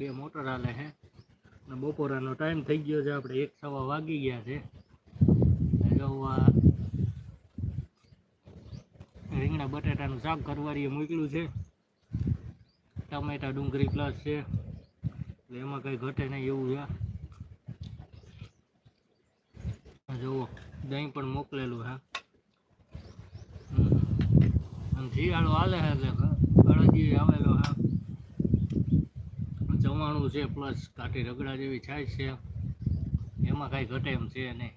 બે મોટર હાલે અને બપોરાનો ટાઈમ થઈ ગયો છે, આપણે એક સવા વાગી ગયા છે. રીંગણા બટાટાનું શાક કરવારીએ મોકલ્યું છે. ટમેટા ડુંગળી પ્લસ છે. એટલે એમાં કંઈ ઘટે નહીં એવું છે. જુઓ, દહીં પણ મોકલેલું હા શિયાળો હાલે હે એટલે અડદી આવેલો છે. ચવાણું છે પ્લસ કાઠી રગડા જેવી છાય છે. એમાં કાંઈ ઘટે એમ છે નહીં.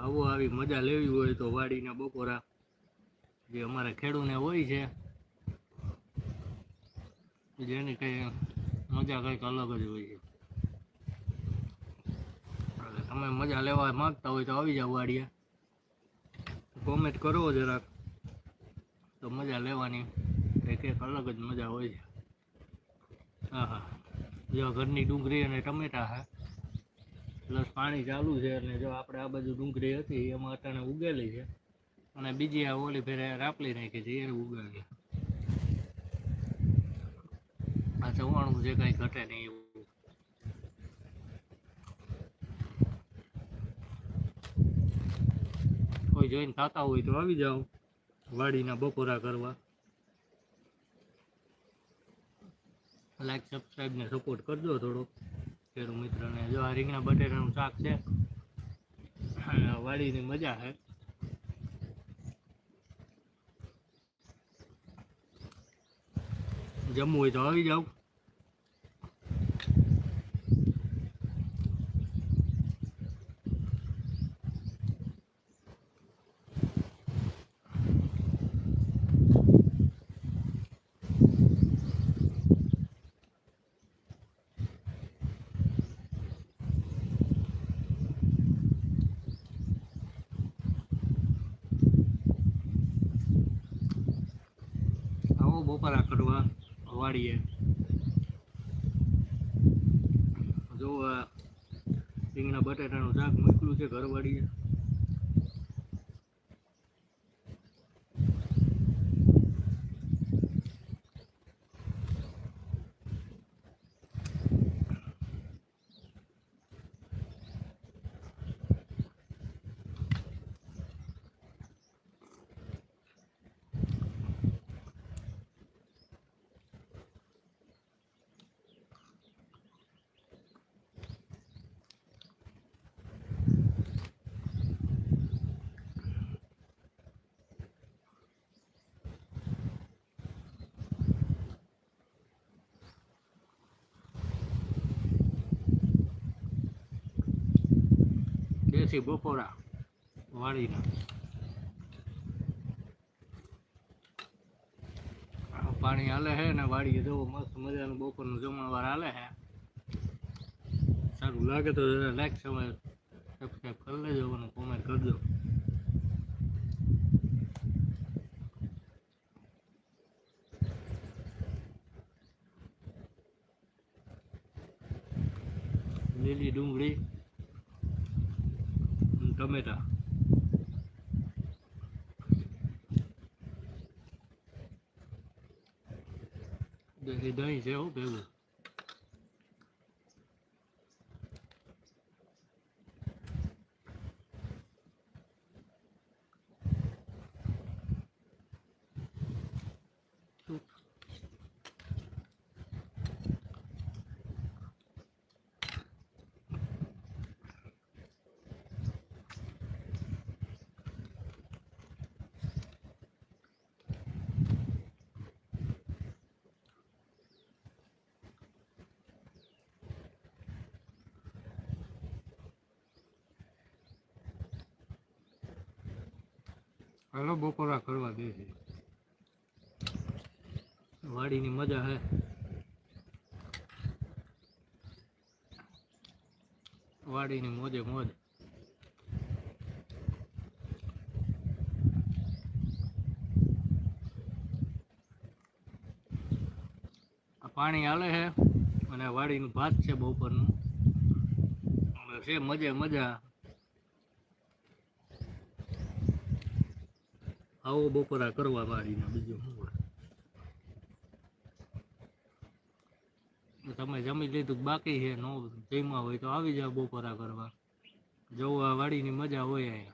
આવો આવી મજા લેવી હોય તો વાડીના બપોરા, જે અમારા ખેડૂને હોય છે, જેની કંઈ મજા કંઈક અલગ જ હોય છે. તમે મજા લેવા માંગતા હોય તો આવી જાઓ વાડીએ. કોમેન્ટ કરો જરાક. તો મજા લેવાની. એક એક અલગ જ મજા હોય છે. હા હા જો ઘરની ડુંગળી અને ટમેટા હા પ્લસ પાણી ચાલુ છે અને જો આપણે આ બાજુ ડુંગળી હતી, એમાં અટાણે ઉગેલી છે. અને બીજી આ ઓલી ફેરે રાપલી નાખી છે, એ ઉગાડી. આ ચવાણું છે કાંઈ ઘટે નહીં એવું. કોઈ જોઈને થતા હોય તો આવી જાઓ. વાડીના બપોરા કરવા. લાઈક સબસ્ક્રાઈબ ને સપોર્ટ કરજો થોડો. ખેડૂત મિત્રને જો આ રીંગણા બટેટાનું શાક છે વાડીની મજા છે. જમવું હોય તો આવી જાઓ આવો બપોરા કરવા વાડીએ જો રીંગણા બટાટાનું શાક મોકલું છે ઘરવાળીએ દેશી બપોરા વાળીના. પાણી હાલે છે ને વાડીએ જવો મસ્ત મજાનું બપોરનું જમણવાર હાલે છે. સારું લાગે તો લાઈક સમય સબસ્ક્રાઈબ કરી લેજો અને કોમેન્ટ કરજો લીલી ડુંગળી અને ટમેટા દેશી દહીં છે હો હાલો, બપોરા કરવા દે છે. વાડીની મજા હે. વાડીની મોજે મોજ. પાણી હાલે છે અને વાડીનું ભાત છે બપોરનું. છે મજે મજા. આવો બપોરા કરવા વાળીને બીજું તમે જમી લીધું બાકી છે? નો જમ્યા હોય તો આવી જાઓ બપોરા કરવા. જોવા વાડીની મજા હોય અહીંયા.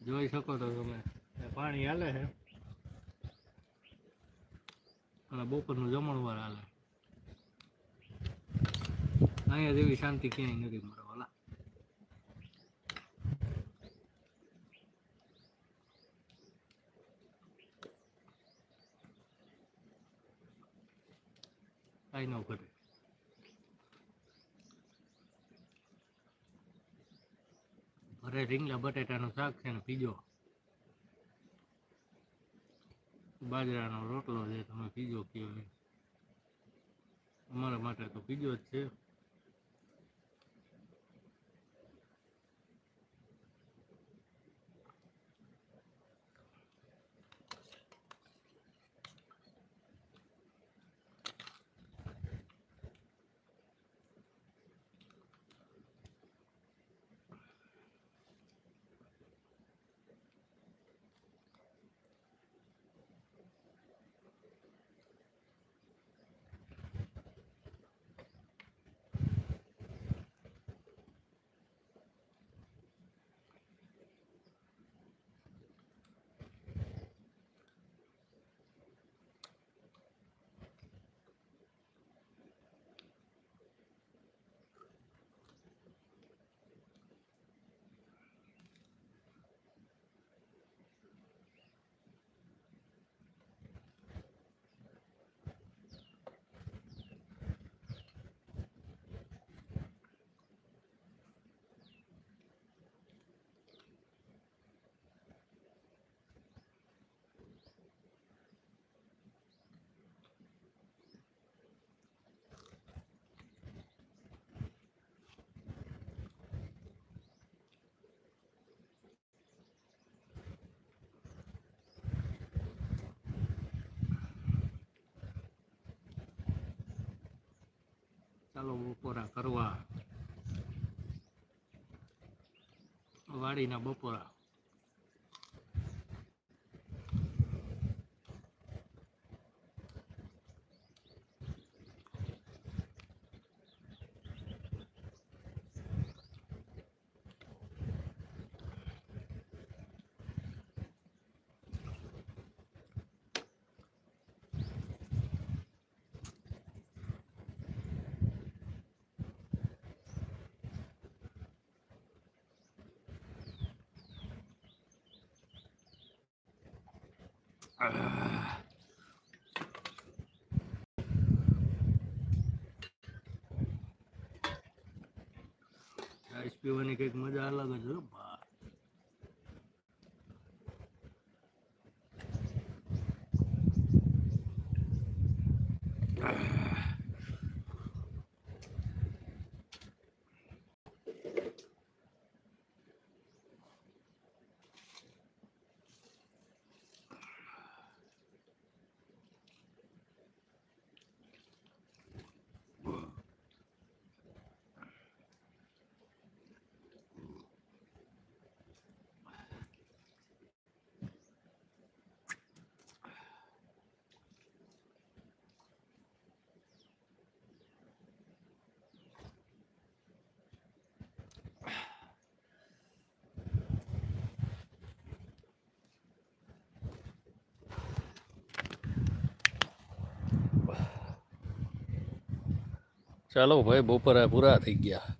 જોઈ શકો તો તમે. પાણી હાલે છે. અને બપોરનું જમણવાર હાલે. અહીંયા જેવી શાંતિ ક્યાંય નથી મળે કાંઈ ન કરે ઘરે રીંગણા બટેટાનું શાક છે ને પીજો. બાજરાનો રોટલો છે, તમે પીજો કયો. અમારા માટે તો પીજો જ છે ચાલો બપોરા કરવા. વાડીના બપોરા. આઈસ પીવાની કંઈક મજા અલગ જ હોય ચાલો ભાઈ બપોરા પૂરા થઈ ગયા.